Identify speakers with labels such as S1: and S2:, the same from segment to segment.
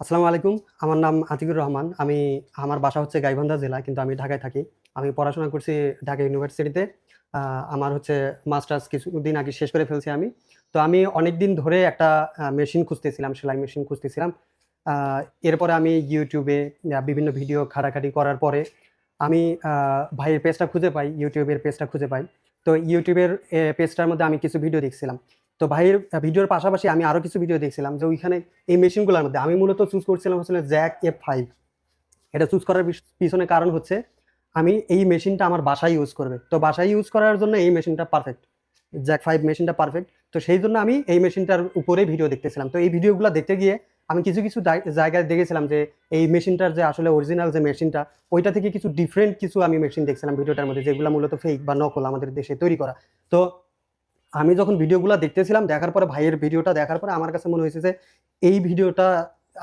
S1: আসসালামু আলাইকুম। আমার নাম আতিকুর রহমান। আমি, আমার বাসা হচ্ছে গাইবান্ধা জেলা, কিন্তু আমি ঢাকায় থাকি। আমি পড়াশোনা করছি ঢাকা ইউনিভার্সিটিতে। আমার হচ্ছে মাস্টার্স কিছুদিন আগে শেষ করে ফেলছি আমি। তো আমি অনেক দিন ধরে একটা মেশিন খুঁজতেছিলাম, সেলাই মেশিন খুঁজতেছিলাম। এরপরে আমি ইউটিউবে বিভিন্ন ভিডিও ঘাটাঘাটি করার পরে আমি ভাইয়ের পেজটা খুঁজে পাই ইউটিউবের পেজটা খুঁজে পাই। তো ইউটিউবের পেজটার মধ্যে আমি কিছু ভিডিও দেখছিলাম। তো ভাইয়ের ভিডিওর পাশাপাশি আমি আরও কিছু ভিডিও দেখছিলাম যে ওইখানে এই মেশিনগুলোর মধ্যে আমি মূলত চুজ করছিলাম হচ্ছে জ্যাক এফ ফাইভ এটা চুজ করার পিছ- পিছনে কারণ হচ্ছে আমি এই মেশিনটা আমার বাসায় ইউজ করবে। তো বাসায় ইউজ করার জন্য এই মেশিনটা পারফেক্ট জ্যাক ফাইভ মেশিনটা পারফেক্ট তো সেই জন্য আমি এই মেশিনটার উপরে ভিডিও দেখতেছিলাম। তো এই ভিডিওগুলো দেখতে গিয়ে আমি কিছু কিছু জায়গায় দেখেছিলাম যে এই মেশিনটার যে আসলে অরিজিনাল যে মেশিনটা ওইটা থেকে কিছু ডিফারেন্ট কিছু আমি মেশিন দেখছিলাম ভিডিওটার মধ্যে, যেগুলো মূলত ফেক বা নকল আমাদের দেশে তৈরি করা। তো আমি যখন ভিডিওগুলো দেখতেছিলাম, দেখার পরে ভাইয়ের ভিডিওটা দেখার পরে আমার কাছে মনে হয়েছে যে, এই ভিডিওটা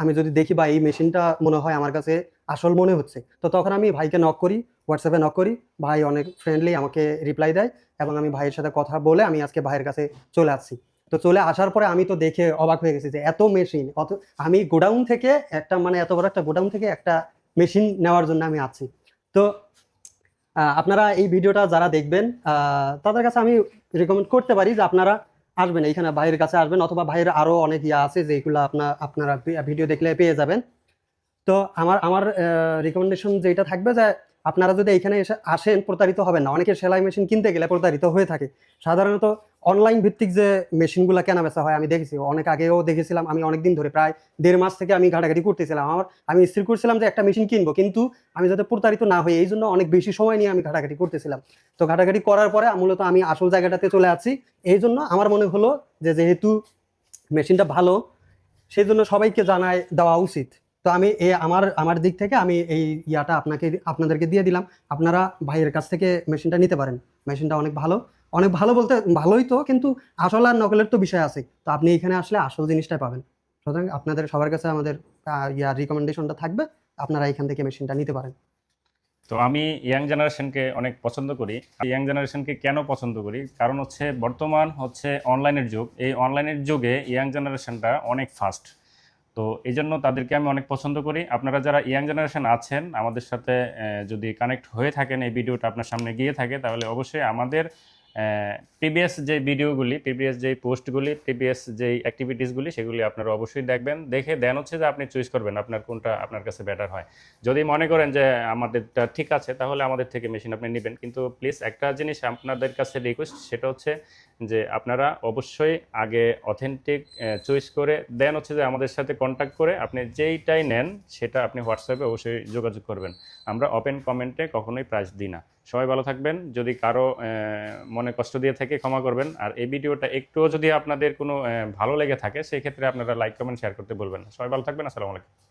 S1: আমি যদি দেখি বা এই মেশিনটা মনে হয় আমার কাছে আসল মনে হচ্ছে, তো তখন আমি ভাইকে নক করি হোয়াটসঅ্যাপে নক করি, ভাই অনেক ফ্রেন্ডলি আমাকে রিপ্লাই দেয় এবং আমি ভাইয়ের সাথে কথা বলে আমি আজকে ভাইয়ের কাছে চলে আসছি। তো চলে আসার পরে আমি তো দেখে অবাক হয়ে গেছি যে, এত মেশিন অত, আমি গোডাউন থেকে একটা মানে এত বড় একটা গোডাউন থেকে একটা মেশিন নেওয়ার জন্য আমি আছি। তো আপনারা এই ভিডিওটা যারা দেখবেন তাদের কাছে আমি রেকমেন্ড করতে পারি যে আপনারা আসবেন, এইখানে ভাইয়ের কাছে আসবেন, অথবা ভাইয়ের আরও অনেক ইয়া আছে যেগুলো আপনার আপনারা ভিডিও দেখলে পেয়ে যাবেন। তো আমার আমার রিকমেন্ডেশন যেটা থাকবে যে আপনারা যদি এখানে এসে আসেন, প্রতারিত হবেন না। অনেকে সেলাই মেশিন কিনতে গেলে প্রতারিত হয়ে থাকে। সাধারণত অনলাইন ভিত্তিক যে মেশিনগুলো কেনা বেচা হয়, আমি দেখেছি। অনেক আগেও দেখেছিলাম, আমি অনেক দিন ধরে, প্রায় দেড় মাস থেকে আমি ঘাটাঘাটি করতেছিলাম। আমার, আমি স্থির করছিলাম যে একটা মেশিন কিনবো, কিন্তু আমি যাতে প্রতারিত না হই, এই জন্য অনেক বেশি সময় নিয়ে আমি ঘাটাঘাটি করতেছিলাম। তো ঘাটাঘাটি করার পরে মূলত আমি আসল জায়গাটাতে চলে আসছি এই জন্য আমার মনে হলো যে যেহেতু মেশিনটা ভালো, সেই জন্য সবাইকে জানায় দেওয়া উচিত। তো আমি এ আমার আমার দিক থেকে আমি এই ইয়াটা আপনাকে, আপনাদেরকে দিয়ে দিলাম। আপনারা ভাইয়ের কাছ থেকে মেশিনটা নিতে পারেন। মেশিনটা অনেক ভালো। অনেক ভালো বলতে ভালোই তো, কিন্তু আসল আর নকলের তো বিষয় আছে। তো আপনি এখানে আসলে আসল জিনিসটাই পাবেন। সুতরাং আপনাদের সবার কাছে আমাদের ইয়ার রিকমেন্ডেশনটা থাকবে, আপনারা এখান থেকে মেশিনটা নিতে পারেন।
S2: তো আমি ইয়াং জেনারেশনকে অনেক পছন্দ করি। ইয়াং জেনারেশনকে কেন পছন্দ করি? কারণ হচ্ছে বর্তমান হচ্ছে অনলাইনের যুগ। এই অনলাইনের যুগে ইয়াং জেনারেশনটা অনেক ফাস্ট তো এই জন্য তাদেরকে আমি অনেক পছন্দ করি। আপনারা যারা ইয়াং জেনারেশন আছেন, আমাদের সাথে যদি কানেক্ট হয়ে থাকেন, এই ভিডিওটা আপনার সামনে গিয়ে থাকে, তাহলে অবশ্যই আমাদের প্রিভিয়াস যে ভিডিওগুলি প্রিভিয়াস যে পোস্টগুলি প্রিভিয়াস যে অ্যাক্টিভিটিসগুলি সেগুলি আপনারা অবশ্যই দেখবেন। দেখে দেন হচ্ছে যে আপনি চয়েস করবেন আপনার কোনটা আপনার কাছে বেটার হয়। যদি মনে করেন যে আমাদেরটা ঠিক আছে, তাহলে আমাদের থেকে মেশিন আপনি নেবেন। কিন্তু প্লিজ একটা জিনিস আপনাদের কাছে রিকোয়েস্ট সেটা হচ্ছে যে আপনারা অবশ্যই আগে অথেন্টিক চয়েস করে দেন হচ্ছে যে আমাদের সাথে কন্ট্যাক্ট করে আপনি যেইটাই নেন, সেটা আপনি হোয়াটসঅ্যাপে অবশ্যই যোগাযোগ করবেন। আমরা ওপেন কমেন্টে কখনোই প্রাইস দিই না। সবাই ভালো থাকবেন। যদি কারও মনে কষ্ট দিয়ে থাকে, ক্ষমা করবেন। আর এই ভিডিওটা একটুও যদি আপনাদের কোনো ভালো লেগে থাকে সেই ক্ষেত্রে আপনারা লাইক, কমেন্ট, শেয়ার করতে বলবেন সবাই ভালো থাকবেন। আসসালামু আলাইকুম।